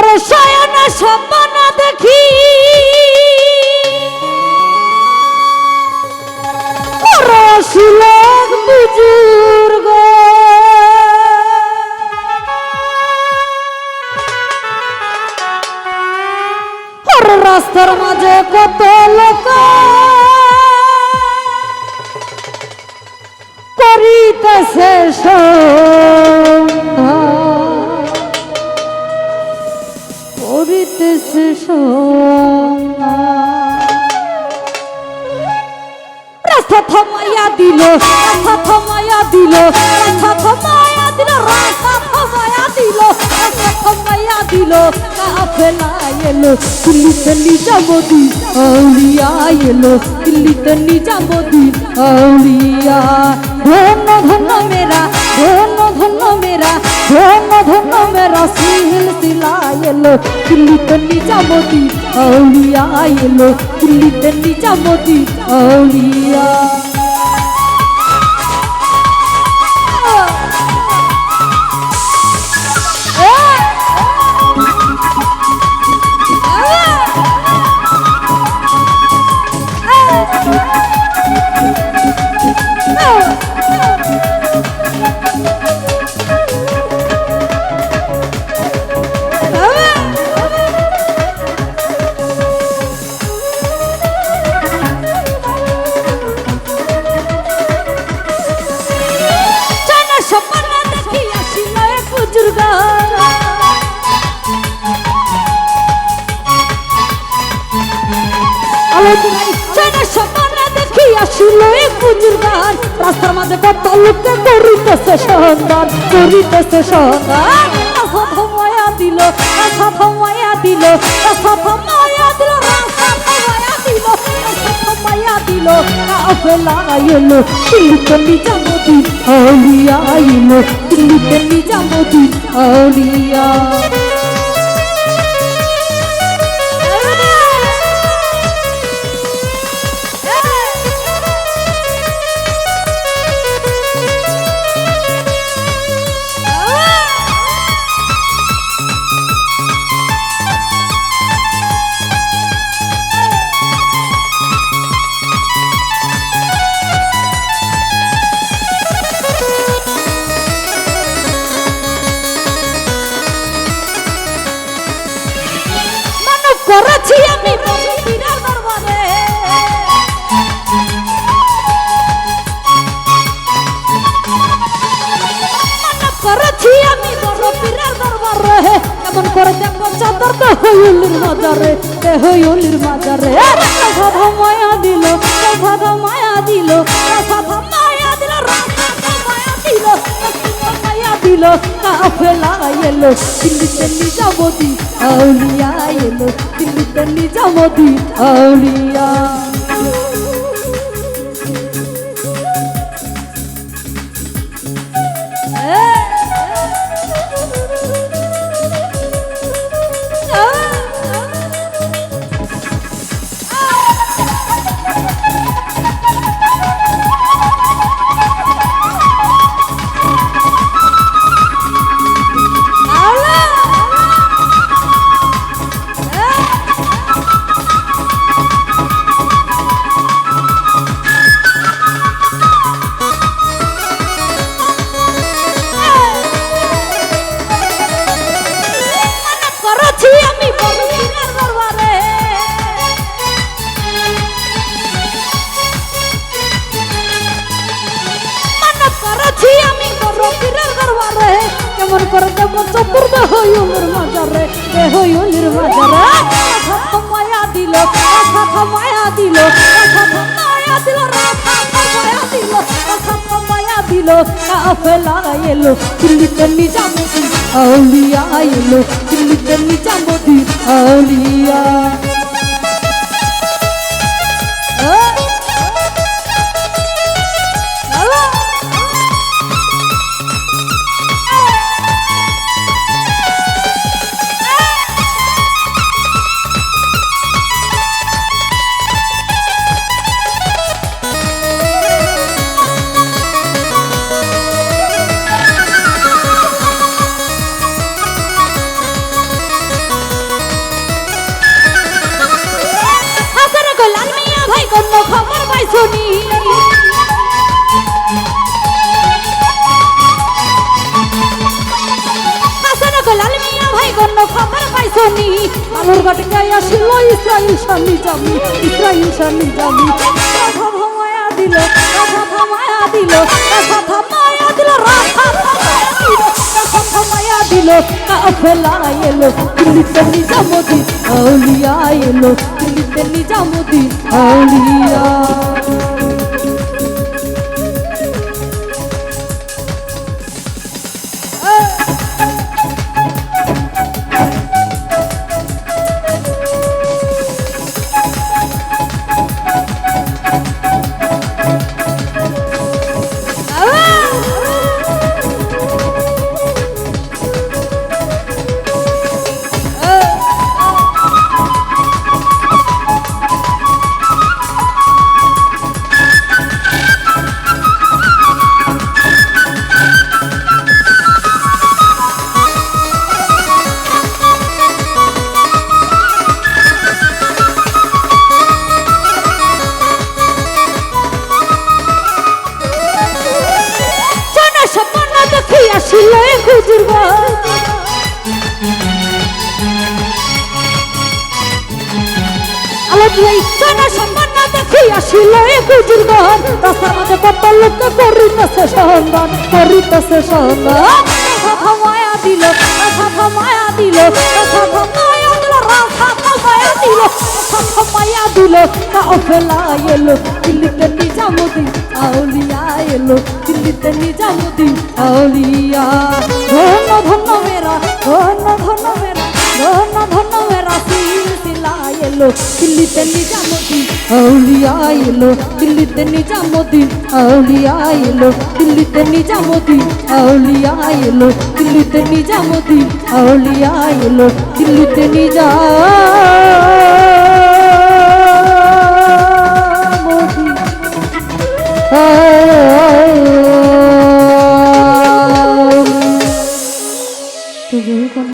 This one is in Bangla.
ওরে শয়ন স্বপ্ন দেখি। ওরে বুজুর্গ। রাস্তার মাঝে কত লোক দিল রাস্তা থমাইয়া দিল রাস্তা থমাইয়া দিল দিল কাফেলা এলো, দিল্লিতে নিজামতি আউলিয়া এলো, দিল্লিতে নিজামতি আউলিয়া। ধন্য মেরা, ধন্য ধন্য মেরা, ধন্য ধন্য মেরা সিলসিলা এলো, দিল্লিতে নিজামতি আউলিয়া এলো আউলিয়া। চায়না স্বপ্ন দেখি আসিল এক বুজুর্গ রাস্তার মাঝে কত লোকে করিতেছে সন্ধান করিতেছে সন্ধান থমায়া দিল থমায়া দিল থমায়া দিল থমায়া দিল রাস্তা দিল। কাফেলা এলো দিল্লিতে নিজামুদ্দিন আউলিয়া এলো দিল্লিতে নিজামুদ্দিন আউলিয়া। পীরের দরবারে এমন করে দেখো চাদর তো হইলির মাজারে তে হইলির মাজারে। সাধা মায়া দিল সাধা মায়া দিল সাধা মায়া দিল, রাধা মায়া দিল মায়া দিল, কাফেলা এলো দিল্লিতে নিজামতি আউলিয়া এলো দিল্লিতে নিজামতি আউলিয়া। কেমন করে দেব চতুর্দ হইউলের মাজারে? এ হইউলের মাজারে। কথা মায়া দিল কথা মায়া দিল কথা মায়া দিল মায়া দিল দিল্লিতে নিজামুদ্দিন, আউলিয়া দিল্লিতে নিজামুদ্দিন, আউলিয়া। খবর পাইছনি। আলোর গটকে আসিল, ইসরাইল স্বামী জামি ইসরাইল স্বামী জামি রাধা মায়া দিল, রাধা মায়া দিল, রাধা মায়া দিল, রাধা মায়া দিল। কাফেলা এলো, দিল্লিতে নিজামুদ্দিন, আউলিয়া এলো নিজামুদ্দিন, আউলিয়া। আলো দিয়ে সোনা স্বপ্ন দেখি আসিল হুজুর রাস্তার মাঝে কত লোক করিতেছে সন্ধান করিতেছে সন্ধান। মায়া দিল মায়া দিল মায়া দিল মায়া দিল মায়া দিল। কাফেলা এলো, দিল্লিতে নিজামুদ্দিন, আউলিয়া এলো, দিল্লিতে নিজামুদ্দিন, আউলিয়া। ধন্য ধন্য মেরা ধন্য ধন্য মেরা ধন্য ধন্য মেরা এলো দিল্লিতে নিজামতি আউলিয়া এলো দিল্লিতে নিজামতি আউলিয়া এলো দিল্লিতে নিজামতি আউলিয়া এলো দিল্লিতে নিজামতি আউলিয়া এলো দিল্লিতে নিজা